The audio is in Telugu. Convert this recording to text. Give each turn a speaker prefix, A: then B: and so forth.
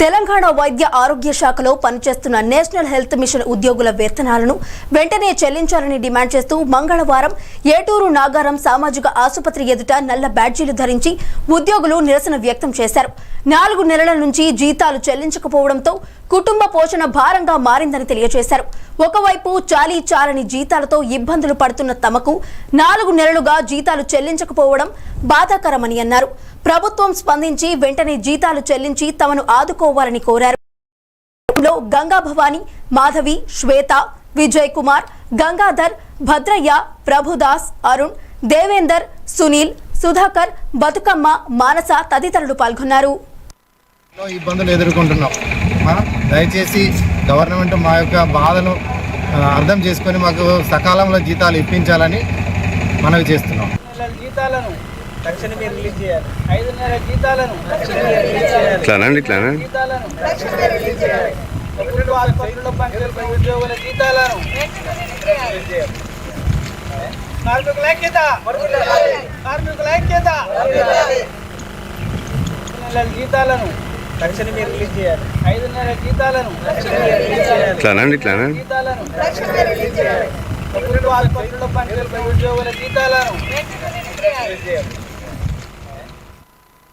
A: తెలంగాణ వైద్య ఆరోగ్య శాఖలో పనిచేస్తున్న నేషనల్ హెల్త్ మిషన్ ఉద్యోగుల వేతనాలను వెంటనే చెల్లించాలని డిమాండ్ చేస్తూ మంగళవారం ఏటూరు నాగారం సామాజిక ఆసుపత్రి ఎదుట నల్ల బ్యాడ్జీలు ధరించి ఉద్యోగులు నిరసన వ్యక్తం చేశారు. నాలుగు నెలల నుంచి జీతాలు చెల్లించకపోవడంతో కుటుంబ పోషణ భారంగా మారిందని తెలియజేశారు. ఒకవైపు చాలీ చాలని జీతాలతో ఇబ్బందులు పడుతున్న తమకు నాలుగు నెలలుగా జీతాలు చెల్లించకపోవడం బాధాకరమని అన్నారు. ప్రభుత్వం స్పందించి వెంటనే జీతాలు చెల్లించి తమను ఆదుకోవాలని కోరారు. గంగా భవాని మాధవి శ్వేత విజయ్ కుమార్ గంగాధర్ భద్రయ్య ప్రభుదాస్ అరుణ్ దేవేందర్ సునీల్ సుధాకర్ బతుకమ్మ మానస తదితరులు పాల్గొన్నారు.
B: ఇబ్బందులు ఎదుర్కొంటున్నాం. ఆ, దయచేసి గవర్నమెంట్ మా యొక్క బాధను అర్థం చేసుకొని మాకు సకాలంలో జీతాలు ఇప్పించాలని మనవి చేస్తున్నాం.
C: జీతాలను తక్షణమే రిలీజ్ చేయాలి. ఐదు నెలల జీతాలను తక్షణమే రిలీజ్ చేయాలి.
D: ఇట్లానండి ఇట్లానండి
C: జీతాలను తక్షణమే రిలీజ్ చేయాలి. ప్రభుత్వ ఆసుపత్రుల్లో పనిచేసే ఉద్యోగుల జీతాలను రిలీజ్ చేయాలి. కార్మికుల ఐక్యత కార్మికుల ఐక్యత. నెలల జీతాలను తక్షణమే రిలీజ్ చేయాలి. ఐదు నెలల జీతాలను తక్షణమే రిలీజ్ చేయాలి.
D: ఇట్లానండి ఇట్లానండి
C: జీతాలను తక్షణమే రిలీజ్ చేయాలి. ప్రభుత్వ ఆసుపత్రుల్లో పనిచేసే ఉద్యోగుల జీతాలను రిలీజ్ చేయాలి.